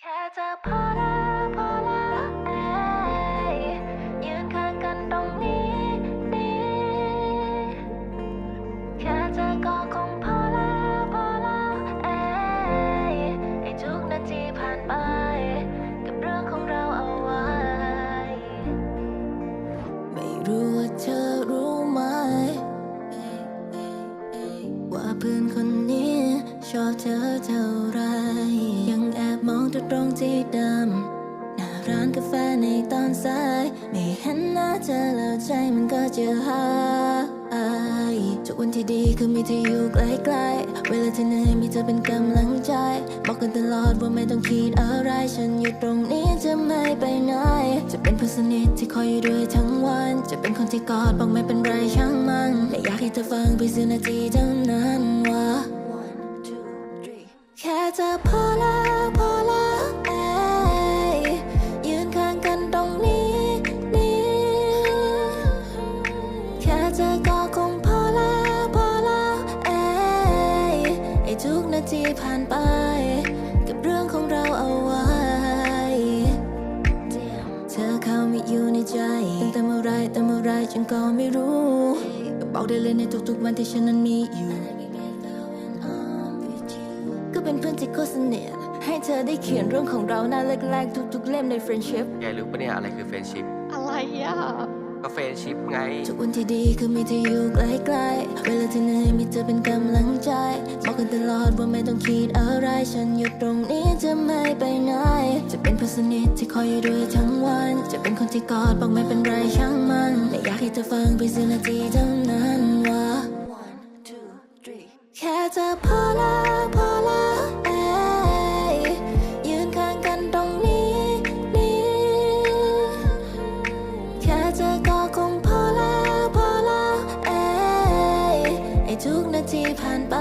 แค่เธอพอแล้วพอแล้วเอ้ยยืนข้างกันตรงนี้นี่แค่เธอก็คงพอแล้วพอแล้วเอ้ยให้ทุกนาทีผ่านไป กับเรื่องของเราเอาไว้ ไม่รู้ว่าเธอรู้ไหม ว่าเพื่อนคนนี้ชอบเธอเท่าไร ตรงที่ดำหน้าร้านกาแฟในตอนสาย ไม่เห็นหน้าเธอแล้วใจมันก็จะหายทุกวันที่ดีคือมีเธออยู่ใกล้ๆเวลาเธอเหนื่อยมีเธอเป็นกำลังใจ บอกกันตลอดว่าไม่ต้องคิดอะไร ฉันอยู่ตรงนี้จะไม่ไปไหน จะเป็นเพื่อนสนิทที่คอยอยู่ด้วยทั้งวัน จะเป็นคนที่กอดบอกไม่เป็นไรช่างมันไม่อยากให้เธอฟังเพียงสิบนาทีเท่านั้นว่า ทุกนาทีผ่านไป กับเรื่องของเราเอาไว้ เธอเข้ามาอยู่ในใจ ตั้งแต่เมื่อไรแต่เมื่อไรฉันก็ไม่รู้ก็บอกได้เลยในทุกๆวันที่ฉันนั้นมีอยู่ ก็เป็นเพื่อนที่โคตรสนิทให้เธอได้เขียนเรื่องของเราหน้าแรกๆ ทุกๆเล่มใน friendship แกรู้ปะเนี่ยอะไรคือเฟรนชิพอะไรอะ ก็เฟนชิพไง ทุกวันที่ดีคือมีเธออยู่ใกล้ๆ เวลาที่เหนื่อยมีเธอเป็นกำลังใจ บอกกันตลอดว่าไม่ต้องคิดอะไร ฉันอยู่ตรงนี้จะไม่ไปไหน จะเป็นเพื่อนสนิทที่คอยอยู่ด้วยทั้งวัน จะเป็นคนที่กอดบอกไม่เป็นไรช่างมัน ไม่อยากให้เธอฟังเพียงสิบนาทีเท่านั้นว่า ทุกนาทีผ่านไป